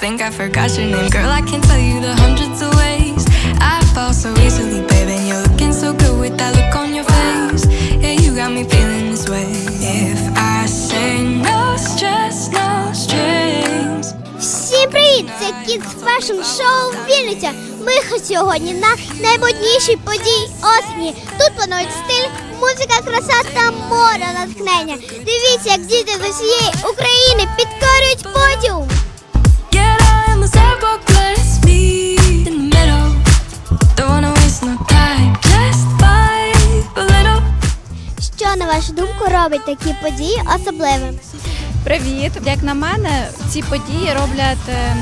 think I forgot your name, girl. I can tell you the hundreds of ways I fall so easily, baby. And you're looking so good with that look on your face. Yeah, you got me feeling this way. If I say no stress, no strings. Всім привіт! Це Kids Fashion Show Вінниця. Вихід сьогодні на наймоднішій події осені. Тут планують стиль, музика, краса та море натхнення. Дивіться, як діти з усієї України підкорюють подіум. Робить такі події особливими? Привіт! Як на мене, ці події роблять е,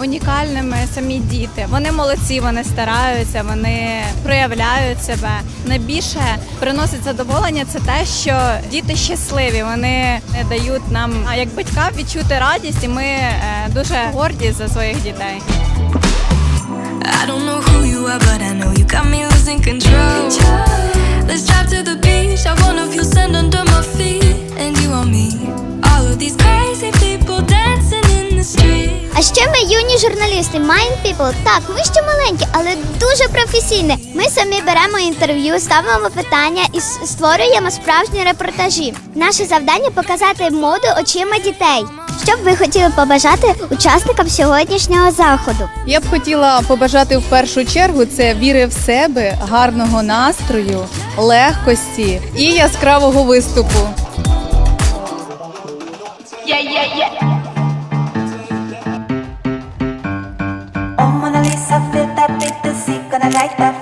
унікальними самі діти. Вони молодці, вони стараються, вони проявляють себе. Найбільше приносить задоволення це те, що діти щасливі. Вони дають нам а як батькам відчути радість, і ми е, дуже горді за своїх дітей. I don't know who you are, but I know you got me losing control. Let's drive to the beach. I wanna feel sand under my feet, and you on me. Юні журналісти Mind People. Так, ми ще маленькі, але дуже професійні. Ми самі беремо інтерв'ю, ставимо питання і створюємо справжні репортажі. Наше завдання показати моду очима дітей. Що б ви хотіли побажати учасникам сьогоднішнього заходу? Я б хотіла побажати в першу чергу це віри в себе, гарного настрою, легкості і яскравого виступу. Oh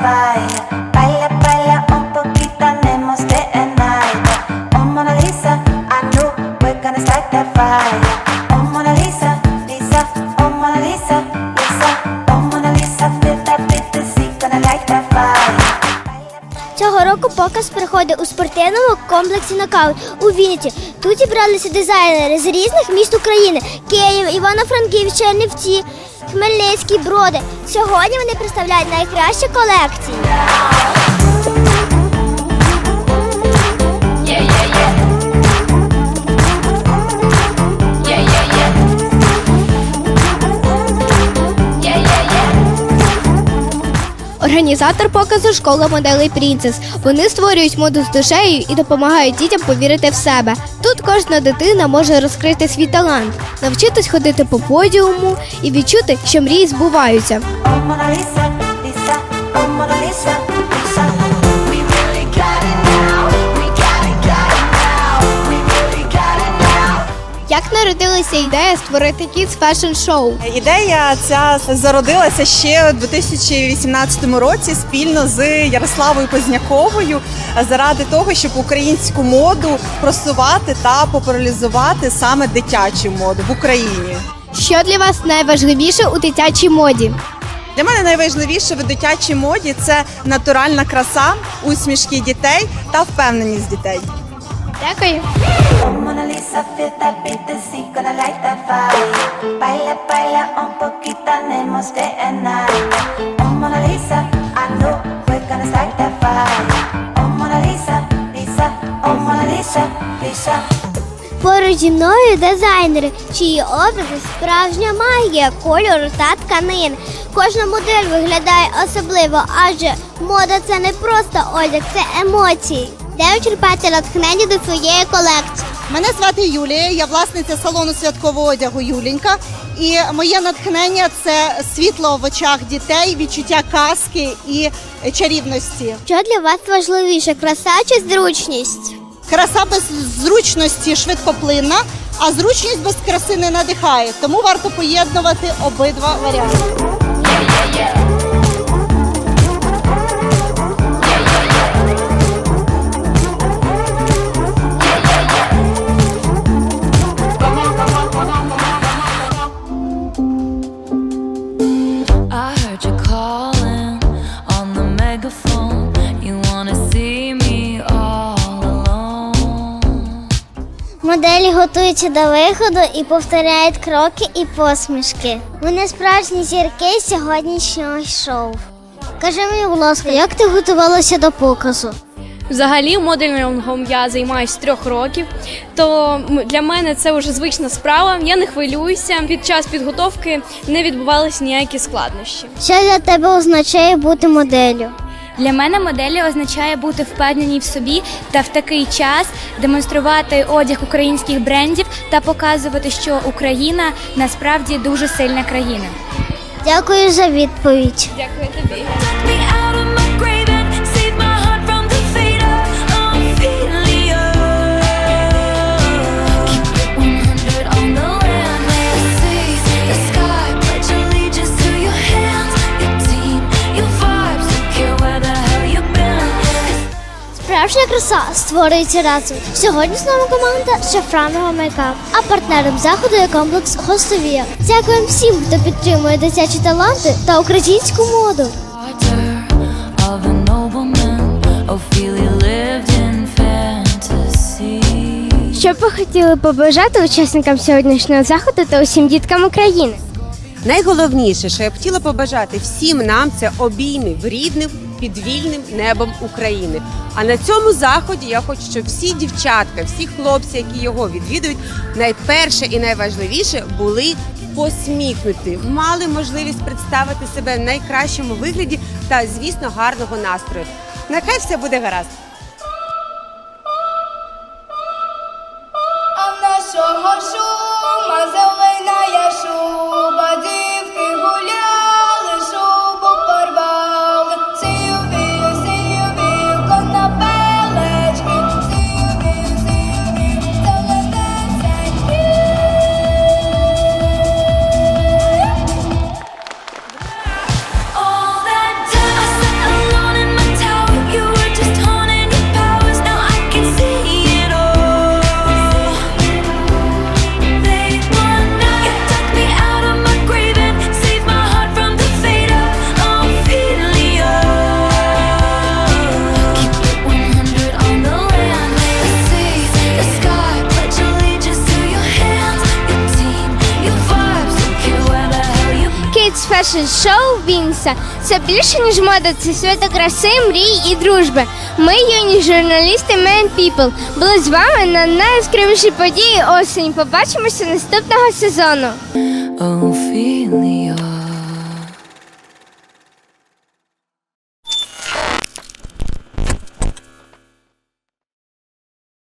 Oh. Oh oh Mona Lisa, Lisa. Oh Mona Lisa, feel that beat, the sea gonna light that fire. Цього року показ проходить у спортивному комплексі нокаут у Вінниці. Тут зібралися дизайнери з різних міст України: Київ, Івано-Франківськ, Чернівці, Хмельницький, Броди. Сьогодні вони представляють найкращі колекції. Організатор показу школа моделей Принцес. Вони створюють моду з душею і допомагають дітям повірити в себе. Тут кожна дитина може розкрити свій талант, навчитись ходити по подіуму і відчути, що мрії збуваються. Як народилася ідея створити Kids Fashion Show? Ідея ця зародилася ще у 2018 році спільно з Ярославою Позняковою заради того, щоб українську моду просувати та популяризувати саме дитячу моду в Україні. Що для вас найважливіше у дитячій моді? Для мене найважливіше в дитячій моді це натуральна краса, усмішки дітей та впевненість дітей. Дякую. Oh feel that beat, the sea gonna light that fire. Baila, baila un poquito, and night. Oh Mona Lisa, I know we're gonna start that fire. Oh Mona Lisa, Lisa, oh Mona Lisa, Lisa. Поруч зі мною дизайнери, чиї образи справжня магія кольору та тканин. Кожна модель виглядає особливо, адже мода це не просто одяг, це емоції. Де ви черпаєте натхнення до своєї колекції? Мене звати Юлія, я власниця салону святкового одягу Юлінька. І моє натхнення це світло в очах дітей, відчуття казки і чарівності. Що для вас важливіше, краса чи зручність? Краса без зручності швидкоплинна, а зручність без краси не надихає. Тому варто поєднувати обидва варіанти. Моделі готуються до виходу і повторяють кроки і посмішки. Вони справжні зірки сьогоднішнього шоу. Кажи мені, будь ласка, як ти готувалася до показу? Взагалі, моделінгом я займаюся з трьох років, то для мене це вже звична справа. Я не хвилююся. Під час підготовки не відбувалися ніякі складнощі. Що для тебе означає бути моделлю? Для мене моделі означає бути впевненій в собі та в такий час демонструвати одяг українських брендів та показувати, що Україна насправді дуже сильна країна. Дякую за відповідь. Дякую тобі. Краса створюється разом. Сьогодні з нами команда Шафранова Мейкап, а партнером заходу є комплекс Гостовія. Дякуємо всім, хто підтримує дитячі таланти та українську моду. Що б ви хотіли побажати учасникам сьогоднішнього заходу та усім діткам України? Найголовніше, що я б хотіла побажати всім нам, це обіймів рідним під вільним небом України. А на цьому заході я хочу, щоб всі дівчатка, всі хлопці, які його відвідують, найперше і найважливіше були посміхнути, мали можливість представити себе в найкращому вигляді та, звісно, гарного настрою. Нехай все буде гаразд. Kids шоу Вінса. Це більше ніж мода, це свято краси, мрій і дружби. Ми, юні журналісти Man People, були з вами на найяскравіші події осені. Побачимося наступного сезону. Ophelia.